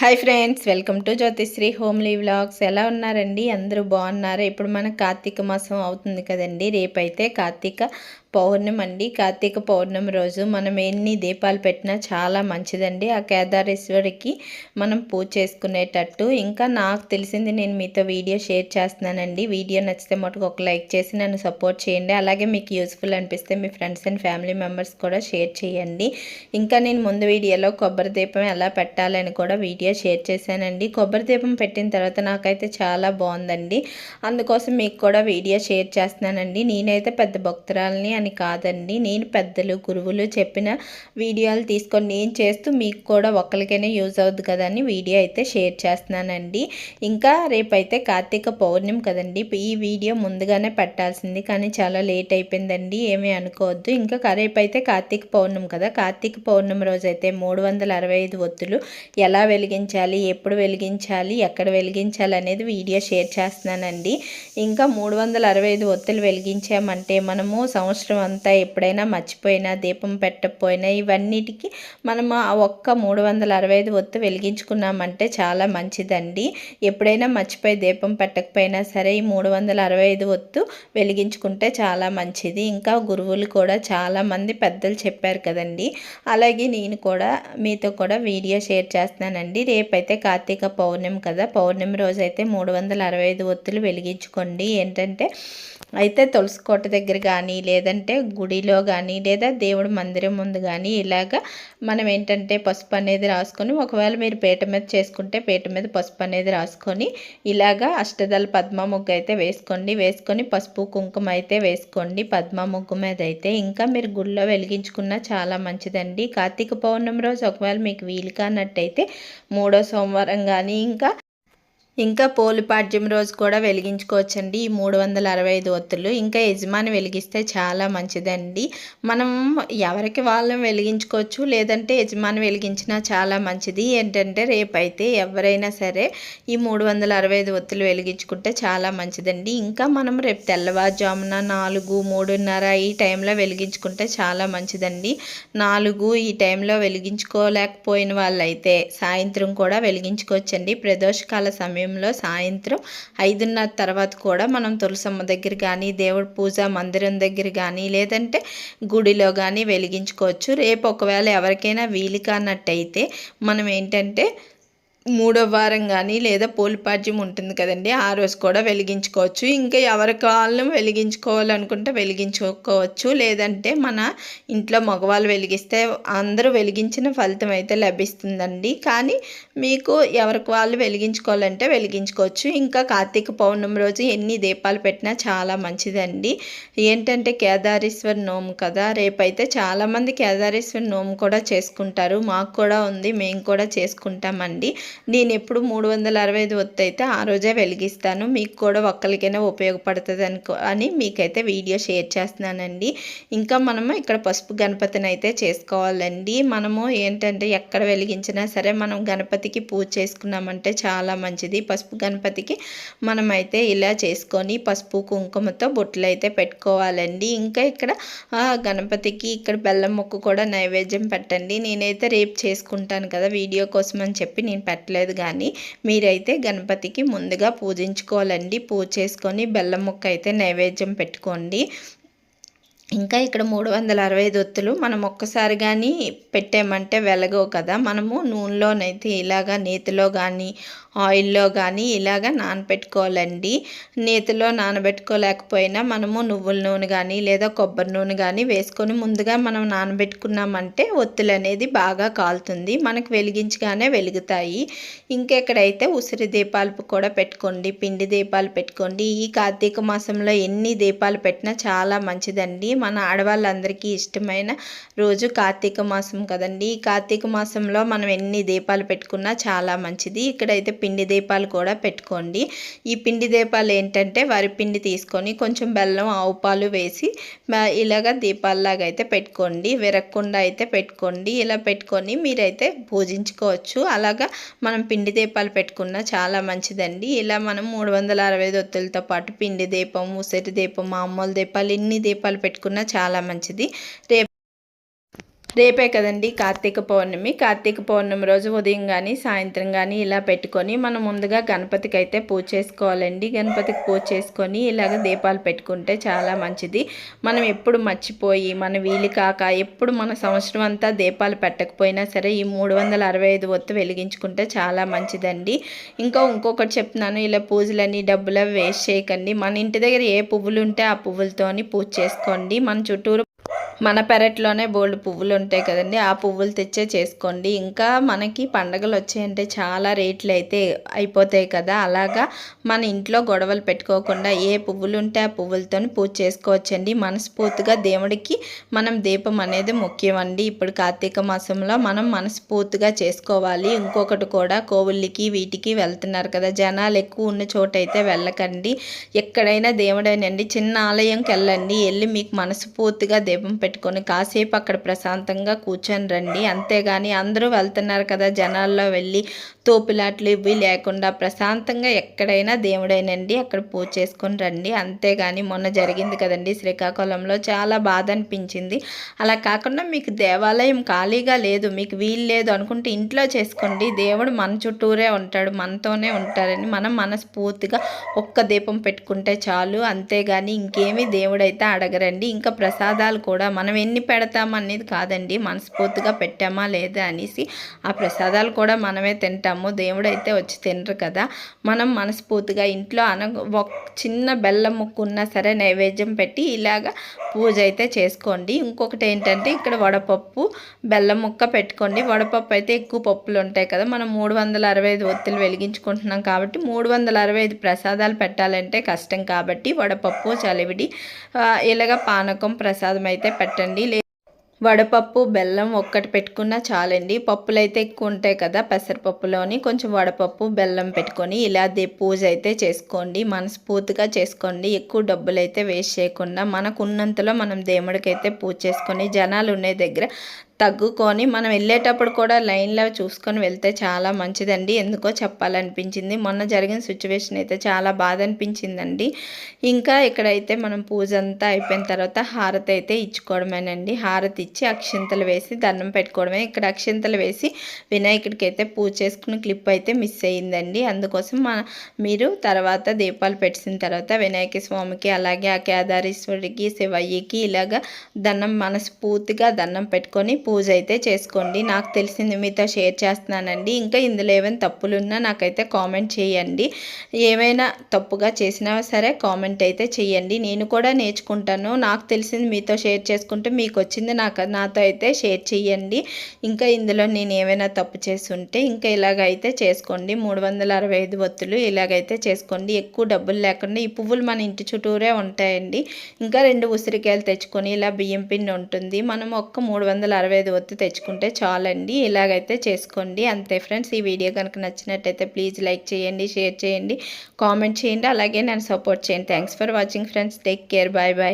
Hi friends welcome to Jyothisri homely vlogs. ఎలా ఉన్నారండి? అందరూ బాగున్నారు? ఇప్పుడు మన కార్తీక మాసం అవుతుంది కదండి. రేపైతే కార్తీక పౌర్ణమి అండి. కార్తీక పౌర్ణమి రోజు మనం ఎన్ని దీపాలు పెట్టినా చాలా మంచిదండి. ఆ కేదారేశ్వరికి మనం పూజ చేసుకునేటట్టు. ఇంకా నాకు తెలిసింది నేను మీతో వీడియో షేర్ చేస్తున్నానండి. వీడియో నచ్చితే మటుకు ఒక లైక్ చేసి నన్ను సపోర్ట్ చేయండి. అలాగే మీకు యూస్ఫుల్ అనిపిస్తే మీ ఫ్రెండ్స్ అండ్ ఫ్యామిలీ మెంబర్స్ కూడా షేర్ చేయండి. ఇంకా నేను ముందు వీడియోలో కొబ్బరి దీపం ఎలా పెట్టాలని కూడా వీడియో షేర్ చేశానండి. కొబ్బరి దీపం పెట్టిన తర్వాత నాకైతే చాలా బాగుందండి. అందుకోసం మీకు కూడా వీడియో షేర్ చేస్తున్నానండి. నేనైతే పెద్ద భక్తురాలని అని కాదండి. నేను పెద్దలు గురువులు చెప్పిన వీడియోలు తీసుకొని నేను చేస్తూ మీకు కూడా ఒక్కరికైనా యూజ్ అవుద్ది కదా అని వీడియో అయితే షేర్ చేస్తున్నానండి. ఇంకా రేపైతే కార్తీక పౌర్ణమి కదండి. ఈ వీడియో ముందుగానే పెట్టాల్సింది కానీ చాలా లేట్ అయిపోయిందండి. ఏమీ అనుకోవద్దు. ఇంకా రేపైతే కార్తీక పౌర్ణమి కదా. కార్తీక పౌర్ణమి రోజు అయితే మూడు వందల అరవై ఐదు ఒత్తులు ఎలా వెలిగించాలి ఎప్పుడు వెలిగించాలి ఎక్కడ వెలిగించాలి అనేది వీడియో షేర్ చేస్తున్నానండి. ఇంకా మూడు వందల అరవై ఐదు ఒత్తులు వెలిగించామంటే మనము సంవత్సరం సంవత్సరం అంతా ఎప్పుడైనా మర్చిపోయినా దీపం పెట్టకపోయినా ఇవన్నిటికి మనం ఆ ఒక్క మూడు వందల అరవై ఐదు ఒత్తు వెలిగించుకున్నామంటే చాలా మంచిదండి. ఎప్పుడైనా మర్చిపోయి దీపం పెట్టకపోయినా సరే ఈ మూడు వందల అరవై ఐదు ఒత్తు వెలిగించుకుంటే చాలా మంచిది. ఇంకా గురువులు కూడా చాలామంది పెద్దలు చెప్పారు కదండి. అలాగే నేను కూడా మీతో కూడా వీడియో షేర్ చేస్తున్నానండి. రేపైతే కార్తీక పౌర్ణమి కదా. పౌర్ణమి రోజు అయితే మూడు వందల అరవై ఐదు ఒత్తులు వెలిగించుకోండి. ఏంటంటే అయితే తులసి కోట దగ్గర కానీ లేదంటే గుడిలో కానీ లేదా దేవుడి మందిరం ముందు కానీ ఇలాగ మనం ఏంటంటే పసుపు అనేది రాసుకొని ఒకవేళ మీరు పేట మీద చేసుకుంటే పేట మీద పసుపు అనేది రాసుకొని ఇలాగ అష్టదళ పద్మ ముగ్గు అయితే వేసుకోండి. వేసుకొని పసుపు కుంకుమ అయితే వేసుకోండి. పద్మ ముగ్గు మీద అయితే ఇంకా మీరు గుడిలో వెలిగించుకున్న చాలా మంచిదండి. కార్తీక పౌర్ణమి రోజు ఒకవేళ మీకు వీలు కానట్టయితే మూడో సోమవారం కానీ ఇంకా ఇంకా పోలిపాడ్యం రోజు కూడా వెలిగించుకోవచ్చండి. ఈ మూడు వందల అరవై ఐదు ఒత్తులు ఇంకా యజమాని వెలిగిస్తే చాలా మంచిదండి. మనం ఎవరికి వాళ్ళని వెలిగించుకోవచ్చు లేదంటే యజమాని వెలిగించినా చాలా మంచిది. ఏంటంటే రేపైతే ఎవరైనా సరే ఈ మూడు వందల అరవై ఐదు ఒత్తులు వెలిగించుకుంటే చాలా మంచిదండి. ఇంకా మనం రేపు తెల్లవారుజామున నాలుగు మూడున్నర ఈ టైంలో వెలిగించుకుంటే చాలా మంచిదండి. నాలుగు ఈ టైంలో వెలిగించుకోలేకపోయిన వాళ్ళైతే సాయంత్రం కూడా వెలిగించుకోవచ్చండి. ప్రదోషకాల సమయం సమయంలో సాయంత్రం ఐదున్నర తర్వాత కూడా మనం తులసమ్మ దగ్గర కానీ దేవుడి పూజ మందిరం దగ్గర కానీ లేదంటే గుడిలో కానీ వెలిగించుకోవచ్చు. రేపు ఒకవేళ ఎవరికైనా వీలు కానట్టయితే మనం ఏంటంటే మూడో వారం కానీ లేదా పోలిపాడ్యం ఉంటుంది కదండి ఆ రోజు కూడా వెలిగించుకోవచ్చు. ఇంకా ఎవరి కాళ్ళం వెలిగించుకోవాలనుకుంటే వెలిగించుకోవచ్చు. లేదంటే మన ఇంట్లో మగవాళ్ళు వెలిగిస్తే అందరూ వెలిగించిన ఫలితం అయితే లభిస్తుందండి. కానీ మీకు ఎవరికి వాళ్ళు వెలిగించుకోవాలంటే వెలిగించుకోవచ్చు. ఇంకా కార్తీక పౌర్ణమి రోజు ఎన్ని దీపాలు పెట్టినా చాలా మంచిదండి. ఏంటంటే కేదారేశ్వర నోము కదా రేపైతే చాలామంది కేదారేశ్వర నోము కూడా చేసుకుంటారు. మాకు కూడా ఉంది మేము కూడా చేసుకుంటామండి. నేను ఎప్పుడు మూడు వందల అరవై ఐదు ఒత్తు అయితే ఆ రోజే వెలిగిస్తాను. మీకు కూడా ఒక్కరికైనా ఉపయోగపడుతుంది అనుకో అని మీకైతే వీడియో షేర్ చేస్తున్నానండి. ఇంకా మనము ఇక్కడ పసుపు గణపతిని అయితే చేసుకోవాలండి. మనము ఏంటంటే ఎక్కడ వెలిగించినా సరే మనం గణపతికి పూజ చేసుకున్నామంటే చాలా మంచిది. పసుపు గణపతికి మనమైతే ఇలా చేసుకొని పసుపు కుంకుమతో బొట్లు అయితే పెట్టుకోవాలండి. ఇంకా ఇక్కడ గణపతికి ఇక్కడ బెల్లం ముక్కు కూడా నైవేద్యం పెట్టండి. నేనైతే రేపు చేసుకుంటాను కదా వీడియో కోసం అని చెప్పి నేను పెట్టలేదు కానీ మీరైతే గణపతికి ముందుగా పూజించుకోవాలండి. పూజ చేసుకొని బెల్లం ముక్క అయితే నైవేద్యం పెట్టుకోండి. ఇంకా ఇక్కడ మూడు వందల అరవై ఐదు ఒత్తులు మనం ఒక్కసారి కానీ పెట్టామంటే వెలగవు కదా. మనము నూనెలోనైతే ఇలాగా నేతిలో కానీ ఆయిల్లో కానీ ఇలాగ నానబెట్టుకోవాలండి. నేతిలో నానబెట్టుకోలేకపోయినా మనము నువ్వుల నూనె కానీ లేదా కొబ్బరి నూనె కానీ వేసుకొని ముందుగా మనం నానబెట్టుకున్నామంటే ఒత్తులు అనేది బాగా కాలుతుంది. మనకు వెలిగించగానే వెలుగుతాయి. ఇంకెక్కడైతే ఉసిరి దీపాలు కూడా పెట్టుకోండి పిండి దీపాలు పెట్టుకోండి. ఈ కార్తీక మాసంలో ఎన్ని దీపాలు పెట్టినా చాలా మంచిదండి. మన ఆడవాళ్ళందరికీ ఇష్టమైన రోజు కార్తీక మాసం కదండి. ఈ కార్తీక మాసంలో మనం ఎన్ని దీపాలు పెట్టుకున్నా చాలా మంచిది. ఇక్కడైతే పిండి దీపాలు కూడా పెట్టుకోండి. ఈ పిండి దీపాలు ఏంటంటే వరి పిండి తీసుకొని కొంచెం బెల్లం ఆవు పాలు వేసి ఇలాగ దీపాలలాగా అయితే పెట్టుకోండి. విరగకుండా అయితే పెట్టుకోండి. ఇలా పెట్టుకొని మీరైతే పూజించుకోవచ్చు అలాగా మనం పిండి దీపాలు పెట్టుకున్నా చాలా మంచిదండి. ఇలా మనం మూడు వందల అరవై దొత్తులతో పాటు పిండి దీపం ఉసిరి దీపం మామూలు దీపాలు ఇన్ని దీపాలు పెట్టుకున్నా చాలా మంచిది. రేపు రేపే కదండి కార్తీక పౌర్ణమి. కార్తీక పౌర్ణమి రోజు ఉదయం కానీ సాయంత్రం కానీ ఇలా పెట్టుకొని మనం ముందుగా గణపతికి అయితే పూజ చేసుకోవాలండి. గణపతికి పూజ చేసుకొని ఇలాగ దీపాలు పెట్టుకుంటే చాలా మంచిది. మనం ఎప్పుడు మర్చిపోయి మన వీలు కాక ఎప్పుడు మన సంవత్సరం అంతా దీపాలు పెట్టకపోయినా సరే ఈ మూడు వందల అరవై ఐదు ఒత్తు వెలిగించుకుంటే చాలా మంచిదండి. ఇంకా ఇంకొకటి చెప్తున్నాను ఇలా పూజలని డబ్బులు వేస్ట్ చేయకండి. మన ఇంటి దగ్గర ఏ పువ్వులు ఉంటే ఆ పువ్వులతోని పూజ చేసుకోండి. మన చుట్టూరు మన పెరట్లోనే బోల్డ్ పువ్వులు ఉంటాయి కదండి ఆ పువ్వులు తెచ్చే చేసుకోండి. ఇంకా మనకి పండగలు వచ్చాయంటే చాలా రేట్లు అయితే అయిపోతాయి కదా. అలాగా మన ఇంట్లో గొడవలు పెట్టుకోకుండా ఏ పువ్వులు ఉంటే ఆ పువ్వులతో పూజ చేసుకోవచ్చండి. మనస్ఫూర్తిగా దేవుడికి మనం దీపం అనేది ముఖ్యం అండి ఇప్పుడు కార్తీక మాసంలో మనం మనస్ఫూర్తిగా చేసుకోవాలి. ఇంకొకటి కూడా కోవుళ్ళకి వీటికి వెళ్తున్నారు కదా. జనాలు ఎక్కువ ఉన్న చోట అయితే వెళ్ళకండి. ఎక్కడైనా దేవుడైనండి. చిన్న ఆలయంకి వెళ్ళండి వెళ్ళి మీకు మనస్ఫూర్తిగా దీపం పెట్టుకొని కాసేపు అక్కడ ప్రశాంతంగా కూర్చొని రండి. అంతేగాని అందరూ వెళ్తున్నారు కదా జనాల్లో వెళ్ళి తోపులాట్లు ఇవి లేకుండా ప్రశాంతంగా ఎక్కడైనా దేవుడైనండి అక్కడ పూజ చేసుకొని రండి. అంతేగాని మొన్న జరిగింది కదండి శ్రీకాకుళంలో చాలా బాధ అనిపించింది. అలా కాకుండా మీకు దేవాలయం ఖాళీగా లేదు మీకు వీలు లేదు అనుకుంటే ఇంట్లో చేసుకోండి. దేవుడు మన చుట్టూరే ఉంటాడు మనతోనే ఉంటారని మనం మనస్ఫూర్తిగా ఒక్క దీపం పెట్టుకుంటే చాలు. అంతేగాని ఇంకేమీ దేవుడైతే అడగరండి. ఇంకా ప్రసాదాలు కూడా మనం ఎన్ని పెడతాం అనేది కాదండి. మనస్ఫూర్తిగా పెట్టామా లేదా అనేసి ఆ ప్రసాదాలు కూడా మనమే తింటాము. దేవుడు అయితే వచ్చి తినరు కదా. మనం మనస్ఫూర్తిగా ఇంట్లో అన ఒక చిన్న బెల్లం ముక్కు ఉన్నా సరే నైవేద్యం పెట్టి ఇలాగ పూజ అయితే చేసుకోండి. ఇంకొకటి ఏంటంటే ఇక్కడ వడపప్పు బెల్లం ముక్క పెట్టుకోండి. వడపప్పు అయితే ఎక్కువ పప్పులు ఉంటాయి కదా. మనం మూడు వందల అరవై ఐదు ఒత్తులు వెలిగించుకుంటున్నాం కాబట్టి మూడు వందల అరవై ఐదు ప్రసాదాలు పెట్టాలంటే కష్టం కాబట్టి వడపప్పు చలివిడి ఇలాగ పానకం ప్రసాదం అయితే పెట్టండి. వడపప్పు బెల్లం ఒక్కటి పెట్టుకున్నా చాలండి. పప్పులు అయితే ఎక్కువ ఉంటాయి కదా పెసరపప్పులోని. కొంచెం వడపప్పు బెల్లం పెట్టుకొని ఇలా పూజ అయితే చేసుకోండి. మనస్ఫూర్తిగా చేసుకోండి. ఎక్కువ డబ్బులు అయితే వేస్ట్ చేయకుండా మనకు ఉన్నంతలో మనం దేవుడికి అయితే పూజ చేసుకొని జనాలు ఉండే దగ్గర తగ్గుకొని మనం వెళ్ళేటప్పుడు కూడా లైన్లో చూసుకొని వెళ్తే చాలా మంచిదండి. ఎందుకో చెప్పాలనిపించింది. మొన్న జరిగిన సిచ్యువేషన్ అయితే చాలా బాధ అనిపించిందండి ఇంకా ఇక్కడైతే మనం పూజ అంతా అయిపోయిన తర్వాత హారతి అయితే ఇచ్చుకోవడమేనండి. హారతి ఇచ్చి అక్షింతలు వేసి దండం పెట్టుకోవడమే. ఇక్కడ అక్షింతలు వేసి వినాయకుడికి అయితే పూజ చేసుకున్న క్లిప్ అయితే మిస్ అయ్యిందండి. అందుకోసం మీరు తర్వాత దీపాలు పెట్టిన తర్వాత వినాయక స్వామికి అలాగే ఆ కేదారేశ్వరికి శివయ్యకి ఇలాగ దండం మనస్ఫూర్తిగా దండం పెట్టుకొని పూజ అయితే చేసుకోండి. నాకు తెలిసింది మీతో షేర్ చేస్తున్నానండి. ఇంకా ఇందులో ఏమైనా తప్పులున్నా నాకైతే కామెంట్ చేయండి. ఏమైనా తప్పుగా చేసినా సరే కామెంట్ అయితే చేయండి. నేను కూడా నేర్చుకుంటాను. నాకు తెలిసింది మీతో షేర్ చేసుకుంటే మీకు వచ్చింది నాకు నాతో అయితే షేర్ చేయండి. ఇంకా ఇందులో నేను ఏమైనా తప్పు చేసి ఉంటే ఇంకా ఇలాగైతే చేసుకోండి. మూడు వందల అరవై ఐదు ఒత్తులు ఇలాగైతే చేసుకోండి. ఎక్కువ డబ్బులు లేకుండా ఈ పువ్వులు మన ఇంటి చుట్టూరే ఉంటాయండి. ఇంకా రెండు ఉసిరికాయలు తెచ్చుకొని ఇలా బియ్యం పిండి ఉంటుంది. మనం ఒక్క మూడు వందల అరవై ఐదు వద్దు తెచ్చుకుంటే చాలండి. ఇలాగైతే చేసుకోండి. అంతే ఫ్రెండ్స్ ఈ వీడియో కనుక నచ్చినట్టయితే ప్లీజ్ లైక్ చేయండి షేర్ చేయండి కామెంట్ చేయండి. అలాగే నన్ను సపోర్ట్ చేయండి. Thanks for watching friends. Take care. Bye bye.